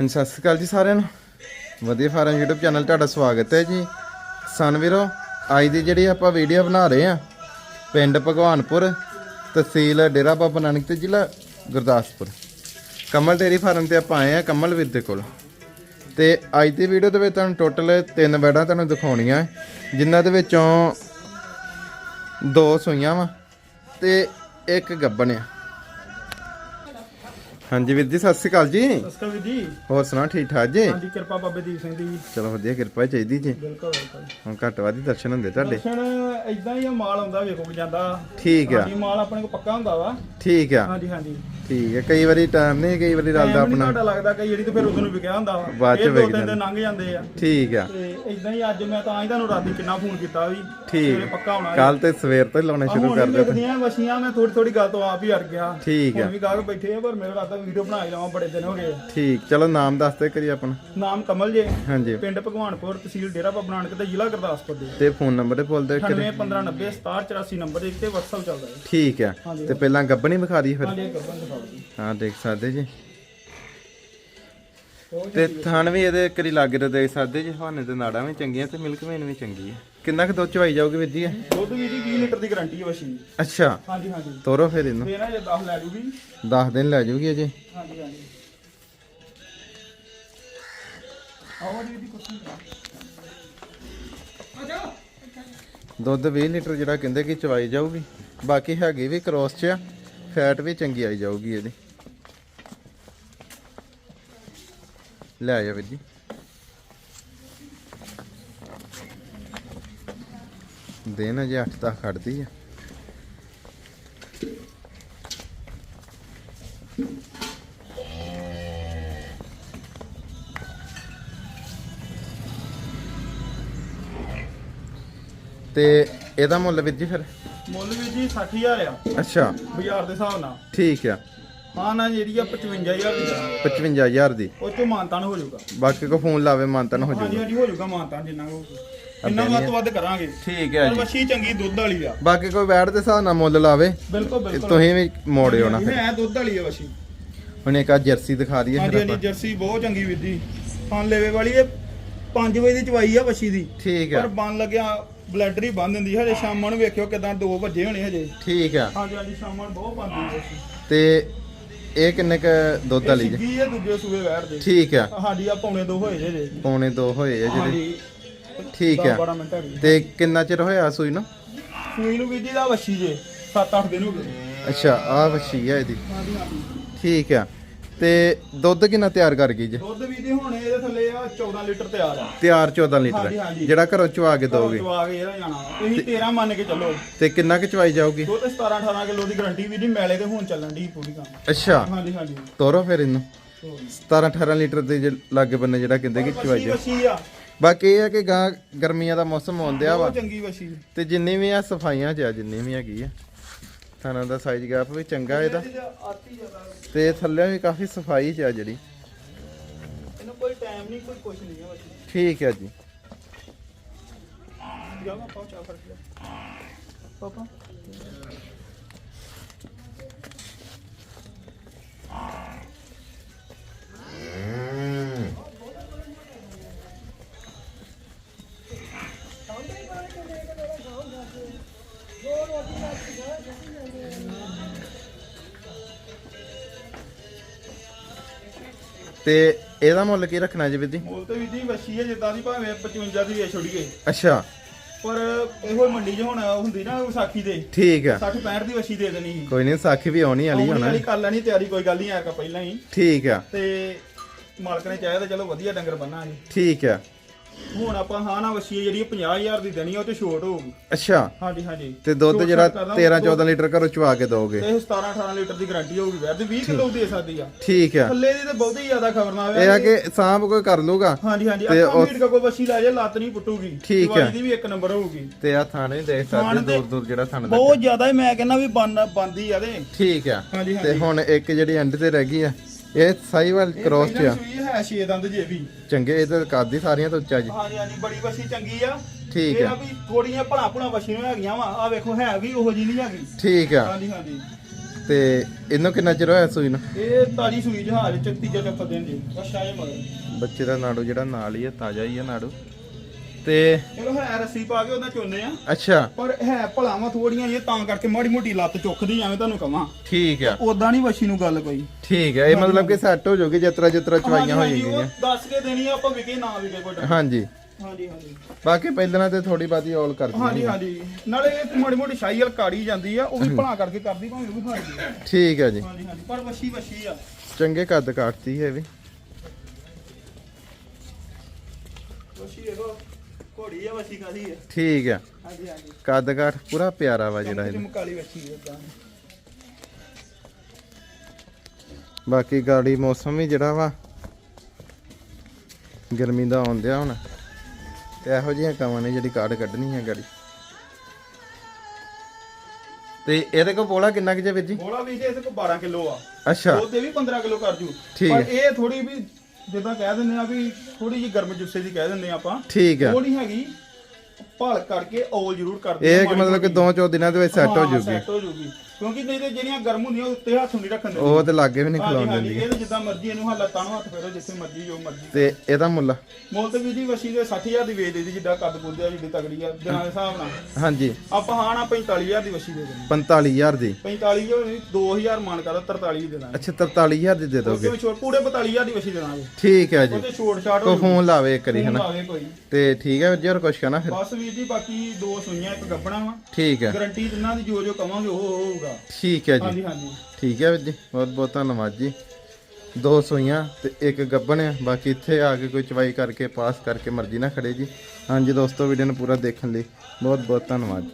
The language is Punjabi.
ਹਾਂਜੀ ਸਤਿ ਸ਼੍ਰੀ ਅਕਾਲ ਜੀ ਸਾਰਿਆਂ ਨੂੰ। ਵਧੀਆ ਫਾਰਮ YouTube ਚੈਨਲ ਤੁਹਾਡਾ ਸਵਾਗਤ ਹੈ ਜੀ। ਸਨ ਵੀਰੋ ਅੱਜ ਦੀ ਜਿਹੜੀ ਆਪਾਂ ਵੀਡੀਓ ਬਣਾ ਰਹੇ ਆ ਪਿੰਡ ਭਗਵਾਨਪੁਰ ਤਹਿਸੀਲ ਡੇਰਾ ਬਾਬਾ ਨਾਨਕ ਤੇ ਜ਼ਿਲ੍ਹਾ ਗੁਰਦਾਸਪੁਰ। ਕਮਲ ਡੇਰੀ ਫਾਰਮ ਤੇ ਆਪਾਂ ਆਏ ਆ ਕਮਲ ਵੀਰ ਦੇ ਕੋਲ। ਤੇ ਅੱਜ ਦੀ ਵੀਡੀਓ ਦੇ ਵਿੱਚ ਤੁਹਾਨੂੰ ਟੋਟਲ ਤਿੰਨ ਬੈਡਾਂ ਤੁਹਾਨੂੰ ਦਿਖਾਉਣੀਆਂ। ਹੈ, ਜਿਨ੍ਹਾਂ ਦੇ ਵਿੱਚੋਂ ਦੋ ਸੂਈਆਂ ਵਾ ਤੇ ਇੱਕ ਗੱਬਣ ਆ। ਹਾਂਜੀ ਵੀਰ ਜੀ ਸਤਿ ਸ਼੍ਰੀ ਅਕਾਲ ਜੀ। ਸਸਕਾ ਵੀ ਜੀ। ਹੋਰ ਸੁਣਾ ਠੀਕ ਠਾਕ ਜੀ? ਹਾਂਜੀ ਕਿਰਪਾ ਬਾਬੇ ਦੀਪ ਸਿੰਘ ਦੀ। ਚਲੋ ਵਧੀਆ ਕਿਰਪਾ ਹੀ ਚਾਹੀਦੀ ਜੀ। ਬਿਲਕੁਲ ਬਿਲਕੁਲ। ਹੁਣ ਘੱਟ ਵੱਧ ਹੀ ਦਰਸ਼ਨ ਹੁੰਦੇ ਤੁਹਾਡੇ। ਦਰਸ਼ਨ ਇਦਾਂ ਹੀ ਆ ਮਾਲ ਆਉਂਦਾ ਵੇਖੋ ਜਾਂਦਾ। ਠੀਕ ਆ। ਹਾਂਜੀ ਮਾਲ ਆਪਣੇ ਕੋਲ ਪੱਕਾ ਹੁੰਦਾ ਵਾ। ਠੀਕ ਆ। ਹਾਂਜੀ ਹਾਂਜੀ। ਠੀਕ ਹੈ ਕਈ ਵਾਰੀ ਟਾਈਮ ਨਹੀਂ ਕਈ ਵਾਰੀ ਰਲਦਾ ਆਪਣਾ। ਤੁਹਾਡਾ ਲੱਗਦਾ ਕਈ ਜਿਹੜੀ ਤੇ ਫਿਰ ਉਦੋਂ ਨੂੰ ਵਿਕਿਆ ਹੁੰਦਾ ਵਾ। ਬਾਅਦ ਚ ਇਹ ਦੋ ਤਿੰਨ। ਦਿਨ ਲੰਘ ਜਾਂਦੇ ਆ। ਠੀਕ ਆ। ਤੇ ਇਦਾਂ ਹੀ ਅੱਜ ਮੈਂ ਤਾਂ ਹੀ ਤੁਹਾਨੂੰ ਰਾਤੀ ਕਿੰਨਾ ਫੋਨ ਕੀਤਾ ਵੀ। ਠੀਕ। ਸਵੇਰੇ ਪੱਕਾ ਹੋਣਾ ਕੱਲ ਤੇ ਸਵੇਰ ਤੋਂ ਹੀ ਲਾਉਣੇ ਸ਼ੁਰੂ ਕਰ ਦਿੱਤੇ। ਵੇਖਦੀਆਂ ਵਸ਼ੀਆਂ ਮੈਂ ਥੋੜੀ ਥੋੜੀ ਗੱਲ ਤੋਂ ਆਪ ਹੀ ਅੜ ਗਿਆ। ਠੀਕ ਆ। ਹੁਣ ਵੀ ਗਾਹਕ ਬੈਠੇ ਆ ਪਰ ਮੇਰਾ ਰਾਤਾ ਵੀਡੀਓ ਬਣਾ ਹੀ ਲਵਾਂ ਬੜੇ ਦਿਨ ਹੋ ਗਏ ਠੀਕ। ਚਲੋ ਨਾਮ ਦੱਸ ਦੇ ਕਰੀ ਆਪਣਾ। ਨਾਮ ਕਮਲ ਜੇ। ਹਾਂਜੀ। ਪਿੰਡ ਭਗਵਾਨਪੁਰ ਤਹਿਸੀਲ ਡੇਰਾ ਬਾਬਾ ਨਾਨਕ ਤੇ ਜ਼ਿਲ੍ਹਾ ਗੁਰਦਾਸਪੁਰ ਦੇ। ਤੇ ਫੋਨ ਨੰਬਰ ਤੇ ਬੋਲ ਦੇ ਕਰੀ 981590 6784 ਨੰਬਰ ਦੇ ਉੱਤੇ WhatsApp ਚੱਲਦਾ ਹੈ। ਠੀਕ ਆ। ਤੇ ਪਹਿਲਾਂ ਗੱਬਣੀ ਵਿਖਾ ਰਹੀ ਫਿਰ। ਹਾਂ ਦੇਖ ਸਕਦੇ ਜੀ। ਤੇ ਥਣ ਵੀ ਇਹਦੇ ਕਰੀ ਲਾਗੇ ਤੇ ਦੇਖ ਸਕਦੇ ਜੀ ਹਵਾਨੇ ਤੇ ਨਾੜਾਂ ਵੀ ਚੰਗੀਆਂ ਤੇ ਮਿਲਕ ਵੇਨ ਵੀ ਚੰਗੀ ਹੈ। ਕਿੰਨਾ ਕੁ ਦੁੱਧ ਚਵਾਈ ਜਾਊਗੀ ਵੀਰ ਜੀ ਇਹ? ਦੁੱਧ ਵੀ ਜੀ 20 ਲੀਟਰ ਦੀ ਗਾਰੰਟੀ ਹੈ ਵਸ਼ੀ ਅੱਛਾ। ਹਾਂਜੀ ਹਾਂਜੀ। ਤੋਰੋ ਫਿਰ ਇਹਨੂੰ। ਫੇਰ ਨਾ ਜੇ 10 ਲੈ ਜੂਗੀ। 10 ਦਿਨ ਲੈ ਜਾਊਗੀ ਅਜੇ। ਹਾਂਜੀ ਹਾਂਜੀ। ਆਓ ਜੀ ਦੀ ਕੁਛ ਦੁੱਧ 20 ਲੀਟਰ ਜਿਹੜਾ ਕਹਿੰਦੇ ਕਿ ਚਵਾਈ ਜਾਊਗੀ। ਬਾਕੀ ਹੈਗੀ ਵੀ ਕ੍ਰੋਸ ਚ ਆ। ਫੈਟ ਵੀ ਚੰਗੀ ਆਈ ਜਾਊਗੀ ਇਹਦੀ। ਲੈ ਜਾ ਵੀਰ ਜੀ। ਦੇਣਾ ਜੇ 8 ਤੱਕ ਖੜਦੀ ਆ। ਤੇ ਇਹਦਾ ਮੁੱਲ ਵੀਰ ਜੀ ਫਿਰ? ਮੁੱਲ ਵੀ ਜੀ 60000 ਆ। ਅੱਛਾ। ਬਾਜ਼ਾਰ ਦੇ ਹਿਸਾਬ ਨਾਲ। ਠੀਕ ਆ। ਹਾਂ ਨਾ ਜਿਹੜੀ ਆ 55000 ਦੀ ਆ। 55000 ਦੀ। ਉਹ ਚੋਂ ਮਾਨਤਾਨ ਹੋ ਜਾਊਗਾ। ਬਾਕੀ ਕੋ ਫੋਨ ਲਾਵੇ ਮਾਨਤਨ ਹੋ ਹਾਂਜੀ ਜਾਊਗਾ। ਹਾਂਜੀ ਹੋ ਜਾਊਗਾ ਮਾਨਤਾਨ ਜਿੰਨਾ ਕੋ ਇੰਨਾ ਵੱਧ ਤੋਂ ਵੱਧ ਕਰਾਂਗੇ। ਠੀਕ ਹੈ ਪਰ ਜੀ ਵਸ਼ੀ ਚੰਗੀ ਦੁੱਧ ਵਾਲੀ ਆ। ਬਾਕੀ ਕੋਈ ਬੈਠ ਦੇ ਹਿਸਾਬ ਨਾਲ ਮੁੱਲ ਲਾਵੇ। ਬਿਲਕੁਲ ਬਿਲਕੁਲ। ਤੁਸੀਂ ਵੀ ਮੋੜਿਓ ਨਾ ਫਿਰ। ਹੈ ਦੁੱਧ ਵਾਲੀ ਆ ਵਸ਼ੀ ਹੁਣ ਇੱਕ ਆ ਜਰਸੀ ਦਿਖਾ ਦਈਏ ਹਾਂਜੀ ਫਿਰ ਹਾਂਜੀ ਆਪਾਂ। ਜਰਸੀ ਬਹੁਤ ਚੰਗੀ ਜੀ। ਹਾਂ ਲੈਵੇ ਵਾਲੀ ਇਹ 5 ਵਜੇ ਦੀ ਚਵਾਈ ਆ ਵਸ਼ੀ ਦੀ। ਠੀਕ ਪਰ ਆ ਬਣ ਲੱਗਿਆ ਬਲੈਡਰ ਬੰਨ ਦਿੰਦੀ ਹਜੇ ਸ਼ਾਮਾਂ ਨੂੰ ਵੇਖਿਓ ਕਿਦਾਂ 2 ਵਜੇ ਹੋਣੇ ਹਜੇ। ਠੀਕ ਆ। ਹਾਂਜੀ ਹਾਂਜੀ ਸ਼ਾਮਾਂ ਨੂੰ ਬਹੁਤ ਬੰਦੀ ਵਸ਼ੀ ਤੇ ਇਹ ਕਿੰਨੇ ਕ ਦੁੱਧ ਵਾਲੀ ਜੀ? ਇਹ ਦੂਜੇ ਸੂਏ ਵੈੜ ਦੇ। ਠੀਕ ਆ। ਸਾਡੀ ਆ ਪੌਣੇ 2 ਹੋਏ ਜੇ ਜੇ ਪੌਣੇ 2 ਹੋਏ ਆ ਜਿਹੜੇ। ਹਾਂਜੀ। ਠੀਕ ਆ। 12 ਮਿੰਟ ਹੈਗੀ। ਤੇ ਕਿੰਨਾ ਚਿਰ ਹੋਇਆ ਸੂਈ ਨੂੰ? ਸੂਈ ਨੂੰ ਵੀਰ ਜੀ ਦਾ ਵਸ਼ੀ ਜੇ। 7-8 ਦਿਨ ਹੋ ਗਏ। ਅੱਛਾ ਆ ਵਛੀ ਆ ਇਹਦੀ। ਹਾਂਜੀ ਹਾਂਜੀ। ਠੀਕ ਆ। ਤੇ ਦੁੱਧ ਕਿੰਨਾ ਤਿਆਰ ਕਰ ਗਈ ਜੀ? ਦੁੱਧ ਵੀ ਜੀ ਹੁਣ ਇਹਦੇ ਥੱਲੇ ਆ 14 ਲੀਟਰ ਤਿਆਰ ਆ। ਤਿਆਰ 14 ਲੀਟਰ ਹਾਂਜੀ, ਹਾਂਜੀ। ਜਿਹੜਾ ਘਰੋਂ ਚਵਾ ਕੇ ਦੋਗੇ ਚਵਾ ਕੇ ਇਹਦਾ ਜਾਣਾ। ਤੁਸੀਂ 13 ਮੰਨ ਕੇ ਚੱਲੋ। ਤੇ ਕਿੰਨਾ ਕੁ ਚਵਾਈ ਜਾਊਗੀ? ਦੁੱਧ 17 18 ਕਿਲੋ ਦੀ ਗਾਰੰਟੀ ਵੀ ਜੀ ਮੈਲੇ ਤੇ ਹੁਣ ਚੱਲਣ ਦੀ ਪੂਰੀ ਕੰਮ। ਅੱਛਾ। ਹਾਂਜੀ ਹਾਂਜੀ। ਤੋਰੋ ਫਿਰ ਇਹਨੂੰ। 17 18 ਲੀਟਰ ਦੇ ਜੇ ਲਾਗੇ ਬੰਨੇ ਜਿਹੜਾ ਕਹਿੰਦੇ ਕਿ ਚਵਾਈ ਆ। ਬਾਕੀ ਇਹ ਆ ਕਿ ਗਾਂ ਗਰਮੀਆਂ ਦਾ ਮੌਸਮ ਆਉਂਦਿਆ ਵਾ। ਬਹੁਤ ਚੰਗੀ ਵਸ਼ੀ ਤੇ ਜਿੰਨੀ ਵੀ ਆ ਸਫਾਈਆਂ ਚ ਆ ਜਿੰਨੀ ਵੀ ਹੈਗੀ ਆ। ਥਾਣਾ ਦਾ ਸਾਈਜ਼ ਗੈਪ ਵੀ ਚੰਗਾ ਇਹਦਾ। ਤੇ ਥੱਲੇ ਵੀ ਕਾਫੀ ਸਫ਼ਾਈ ਚ ਆ ਜਿਹੜੀ। ਇਹਨੂੰ ਕੋਈ ਟਾਈਮ ਨਹੀਂ ਕੋਈ ਕੁਛ ਨਹੀਂ ਹੈ ਵਸ਼ੀ ਠੀਕ ਹੈ ਜੀ। ਜਾਵਾ ਪਾਉ ਚਾ ਫ਼ਰਕ ਲਿਆ ਪਾਪਾ। ਤੇ ਇਹਦਾ ਮੁੱਲ ਕੀ ਰੱਖਣਾ ਜੀ ਵੀਦੀ ਮੁੱਲ ਤੇ ਵੀ ਜੀ ਵਸ਼ੀ ਹੈ ਜਿੱਦਾਂ ਦੀ ਭਾਵੇਂ 55 ਦੀ ਵੇਚ ਛੋੜੀਏ ਅੱਛਾ। ਪਰ ਇਹੋ ਮੰਡੀ 'ਚ ਹੁਣ ਹੁੰਦੀ ਨਾ ਵਿਸਾਖੀ ਦੇ ਠੀਕ ਆ। 60 65 ਦੀ ਵਸ਼ੀ ਦੇ ਦੇਣੀ। ਸੀ ਕੋਈ ਨਹੀਂ ਸਾਖੀ ਵੀ ਆਉਣੀ ਵਾਲੀ ਹੋਣਾ ਵਾਲੀ ਕਰ ਲੈਣੀ ਤਿਆਰੀ ਕੋਈ ਗੱਲ ਨਹੀਂ ਯਾਰ ਕਾ ਪਹਿਲਾਂ ਹੀ। ਠੀਕ ਆ। ਤੇ ਮਾਲਕ ਨੇ ਚਾਹਿਆ ਤਾਂ ਚਲੋ ਵਧੀਆ ਡੰਗਰ ਬੰਨਾਂਗੇ। ਠੀਕ ਆ। ਹੁਣ ਆਪਾਂ ਹਾਂ ਨਾ ਵਸ਼ੀ ਜਿਹੜੀ 50000 ਦੀ ਦੇਣੀ ਆ ਉਹ ਤੇ ਛੋਟ ਹੋਊਗੀ। ਅੱਛਾ। ਹਾਂਜੀ ਹਾਂਜੀ। ਤੇ ਦੁੱਧ ਛੋਟ ਜਿਹੜਾ ਕਰਦਾ, 13 14 ਲੀਟਰ ਘਰੋਂ ਚਵਾ ਕੇ ਦੋਗੇ ਤੇ ਇਹ 17 18 ਲੀਟਰ ਦੀ ਗਾਰੰਟੀ ਹੋਊਗੀ ਵੈਰ ਦੀ 20 ਕਿਲੋ ਦੇ ਸਕਦੀ ਆ। ਠੀਕ ਆ। ਥੱਲੇ ਦੀ ਤੇ ਬਹੁਤੀ ਜ਼ਿਆਦਾ ਖਬਰ ਨਾ ਆਵੇ। ਇਹ ਆ ਕਿ ਸਾਂਭ ਕੋਈ ਕਰ ਲੂਗਾ। ਹਾਂਜੀ ਹਾਂਜੀ। ਤੇ ਅੱਖਾਂ ਉਸ- ਮੀਟ ਕੋ ਵਸ਼ੀ ਲੈ ਜਾ ਲੱਤ ਨਹੀਂ ਪੁੱਟੂਗੀ। ਠੀਕ ਹੈ। ਦੀਵਾਲੀ ਦੀ ਵੀ ਇੱਕ ਨੰਬਰ ਹੋਊਗੀ। ਤੇ ਆ ਥਾਣੇ ਦੇਖ ਸਕਦੇ ਤੇ ਦੂਰ ਦੂਰ ਜਿਹੜਾ ਥਾਣੇ ਦਾ ਬਹੁਤ ਜ਼ਿਆਦਾ ਹੀ ਮੈਂ ਕਹਿੰਦਾ ਵੀ ਬੰਨ ਬੰਦੀ ਆ ਤੇ। ਠੀਕ ਆ। ਹਾਂਜੀ ਤੇ ਹਾਂਜੀ। ਹੁਣ ਇੱਕ ਜਿਹੜੀ ਐਂਡ ਤੇ ਰਹਿ ਗਈ ਆ ਇਹ ਸਾਈਵਾਲ ਕ੍ਰੋਸ ਚ ਆ। ਸੂਈ ਹੈ ਛੇ ਦੰਦ ਜੇ ਵੀ। ਚੰਗੇ ਇਹ ਤਾਂ ਕਰਦੀ ਸਾਰੀਆਂ ਤੋਂ ਉੱਚਾ ਜੀ। ਹਾਂਜੀ ਹਾਂਜੀ ਬੜੀ ਵਸ਼ੀ ਚੰਗੀ ਆ। ਠੀਕ ਆ। ਵੀ ਥੋੜੀਆਂ ਭਲਾ ਭਲਾ ਵਸ਼ੀ ਨੂੰ ਹੈਗੀਆਂ ਵਾ। ਆ ਵੇਖੋ ਹੈ ਵੀ ਉਹੋ ਜੀ ਨਹੀਂ ਹੈਗੀ। ਠੀਕ ਆ। ਹਾਂਜੀ ਹਾਂਜੀ। ਤੇ ਇਹਨੂੰ ਕਿੰਨਾ ਚਿਰ ਹੋਇਆ ਸੂਈ ਨੂੰ? ਇਹ ਤਾਜੀ ਸੂਈ ਜਹਾਜ਼ ਚ ਤੀਜਾ ਦਿਨ ਜੀ। ਅੱਛਾ ਇਹ ਮਗਰ। ਬੱਚੇ ਦਾ ਨਾੜੂ ਜਿਹੜਾ ਨਾਲ ਹੀ ਆ ਤਾਜ਼ਾ ਹੀ ਆ ਨਾੜੂ। ਤੇ ਚਲੋ ਹੈ ਰੱਸੀ ਪਾ ਕੇ ਉਹਨਾਂ ਚੋਨੇ ਆ। ਅੱਛਾ। ਪਰ ਹੈ ਭਲਾਵਾਂ ਥੋੜੀਆਂ ਇਹ ਤਾਂ ਕਰਕੇ ਮਾੜੀ ਮੋਟੀ ਲੱਤ ਚੁੱਕਦੀ ਐਵੇਂ ਤੁਹਾਨੂੰ ਕਵਾਂ। ਠੀਕ ਆ। ਉਦਾਂ ਨਹੀਂ ਵਸ਼ੀ ਨੂੰ ਗੱਲ ਕੋਈ। ਠੀਕ ਹੈ ਇਹ ਮਤਲਬ ਕਿ ਸੈੱਟ ਹੋ ਜਾਊਗੀ ਜਿਤਰਾ ਜਿਤਰਾ ਚਵਾਈਆਂ ਹੋ ਹਾਂਜੀ, ਜਾਣਗੀਆਂ ਦੱਸ ਕੇ ਦੇਣੀ ਆ ਆਪਾਂ ਵਿਕੇ ਨਾ ਵਿਕੇ ਕੋਈ। ਹਾਂਜੀ। ਹਾਂਜੀ ਹਾਂਜੀ। ਬਾਕੀ ਪਹਿਲਾਂ ਤੇ ਥੋੜੀ ਬਾਤੀ ਔਲ ਕਰ ਹਾਂਜੀ ਦਿੰਦੀ ਹਾਂਜੀ। ਨਾਲੇ ਇਹ ਮਾੜੀ ਮੋਟੀ ਸ਼ਾਹੀ ਹਲ ਕਾੜੀ ਜਾਂਦੀ ਆ ਉਹ ਵੀ ਭਲਾ ਕਰਕੇ ਕਰਦੀ ਭਾਵੇਂ ਉਹ ਵੀ ਖਾਈ ਆ। ਠੀਕ ਹੈ ਜੀ। ਹਾਂਜੀ ਹਾਂਜੀ। ਪਰ ਵਸ਼ੀ ਵਸ਼ੀ ਆ। ਚੰਗੇ ਕੱਦ ਕਾਟਤੀ ਹੈ ਵੀ। ਵਸ਼ੀ ਇਹੋ ਘੋੜੀ ਆ ਵਸ਼ੀ ਕਾਦੀ ਆ। ਠੀਕ ਹੈ ਹਾਂਜੀ ਹਾਂਜੀ। ਕੱਦ ਕਾਠ ਪੂਰਾ ਪਿਆਰਾ ਵਾ ਜਿਹੜਾ ਇਹਦਾ ਚਮਕਾਲੀ ਵਸ਼ੀ ਆ ਤਾਂ। ਬਾਕੀ ਗਾੜੀ ਮੌਸਮ ਵੀ ਜਿਹੜਾ ਵਾ ਗਰਮੀ ਦਾ ਆਉਂਦਿਆ ਹੁਣ। ਤੇ ਇਹੋ ਜਿਹੀਆਂ ਕਾਵਾਂ ਨੇ ਜਿਹੜੀ ਕਾੜ ਕੱਢਣੀ ਹੈ ਗਾੜੀ। ਤੇ ਇਹਦੇ ਕੋਲ ਬੋਲਾ ਕਿੰਨਾ ਕੁ ਜੇ ਵੀਰ ਜੀ? ਬੋਲਾ ਵੀ ਇਹਦੇ ਕੋਲ 12 ਕਿਲੋ ਆ। ਅੱਛਾ। ਇਹ ਵੀ 15 ਕਿਲੋ ਕਰ ਜੂ ਪਰ। ਇਹ ਥੋੜੀ ਵੀ ਜਿੱਦਾਂ ਕਹਿ ਦਿੰਦੇ ਆ ਵੀ ਥੋੜੀ ਜੀ ਗਰਮ ਜੁੱਸੇ ਦੀ ਕਹਿ ਦਿੰਦੇ ਆ ਆਪਾਂ ਠੀਕ ਹੈ ਉਹ ਨਹੀਂ ਹੈਗੀ। ਭਲ ਕਰਕੇ ਔਲ ਜ਼ਰੂਰ ਕਰਦੇ ਇਹ ਕਿ ਮਤਲਬ ਕਿ ਦੋ ਚੋ ਦਿਨਾਂ ਦੇ ਵਿੱਚ ਸੈੱਟ ਹੋ ਜੂਗੀ। ਸੈੱਟ ਹੋ ਜੂਗੀ। ਕਿਉਂਕਿ ਨਹੀਂ ਤੇ ਜਿਹੜੀਆਂ ਗਰਮ ਹੁੰਦੀਆਂ ਉਹ ਉੱਤੇ ਹੱਥ ਨਹੀਂ ਰੱਖਣ ਦਿੰਦੇ ਉਹ ਤੇ ਲਾਗੇ ਵੀ ਨਹੀਂ ਖਲਾਉਣ ਹਾਂਜੀ, ਦਿੰਦੀ। ਇਹ ਤਾਂ ਜਿੱਦਾਂ ਮਰਜ਼ੀ ਇਹਨੂੰ ਹੱਥ ਲੱਤਾਂ ਨੂੰ ਹੱਥ ਫੇਰੋ ਜਿੱਥੇ ਮਰਜ਼ੀ ਜੋ ਮਰਜ਼ੀ। ਤੇ ਇਹਦਾ ਮੁੱਲ ਮੁੱਲ ਤੇ ਵੀ ਜੀ ਵਸੀ ਦੇ 60000 ਦੀ ਵੇਚ ਦੇਦੀ ਜਿੱਦਾਂ ਕੱਦ ਕੁੱਦ ਆ ਜਿੱਡੀ ਤਗੜੀ ਆ ਦਿਨਾਂ ਦੇ ਹਿਸਾਬ ਨਾਲ। ਹਾਂਜੀ। ਆਪਾਂ ਹਾਂ ਨਾ 45000 ਦੀ ਵਸੀ ਦੇ ਦੇਣੀ। 45000 ਦੀ। 45 ਜੋ ਨਹੀਂ 2000 ਮਾਨ ਕਰਦਾ 43 ਦੀ ਦੇ ਦਾਂਗੇ ਅੱਛਾ 43000 ਦੀ ਦੇ ਦੋਗੇ। ਕਿਉਂ ਛੋੜ ਪੂਰੇ 45000 ਦੀ ਵਸੀ ਦੇ ਦਾਂਗੇ ਠੀਕ ਹੈ ਜੀ। ਉਹਦੇ ਛੋੜ ਛਾੜ ਕੋ ਫੋਨ ਲਾਵੇ ਇੱਕ ਵਾਰੀ ਹਨਾ। ਆਵੇ ਕੋਈ। ਤੇ ਠੀਕ ਹੈ ਵੀਰ ਜੀ ਹੋਰ ਕੁਛ ਕਹਿਣਾ ਫਿਰ? ਬਸ ਵੀਰ ਜੀ ਬਾਕੀ ਦੋ ਸੂਈਆਂ ਇੱਕ ਗੱਬਣਾ ਵਾ। ਠੀਕ ਹੈ। ਗਾਰੰਟੀ ਜਿੰਨਾ ਦੀ ਜੋ ਜੋ ਕਵਾਂਗੇ ਉਹ ਉਹ ਹੋਊਗਾ। ਠੀਕ ਹੈ ਜੀ। ਹਾਂਜੀ ਹਾਂਜੀ। ਠੀਕ ਹੈ ਵੀਰ ਜੀ ਬਹੁਤ ਬਹੁਤ ਧੰਨਵਾਦ ਜੀ। ਦੋ ਸੂਈਆਂ ਤੇ ਇੱਕ ਗੱਬਣ ਆ ਬਾਕੀ ਇੱਥੇ ਆ ਕੇ ਕੋਈ ਚਵਾਈ ਕਰਕੇ ਪਾਸ ਕਰਕੇ ਮਰਜ਼ੀ ਨਾ ਖੜੇ ਜੀ। ਹਾਂਜੀ ਦੋਸਤੋ ਵੀਡੀਓ ਨੂੰ ਪੂਰਾ ਦੇਖਣ ਲਈ ਬਹੁਤ ਬਹੁਤ ਧੰਨਵਾਦ ਜੀ।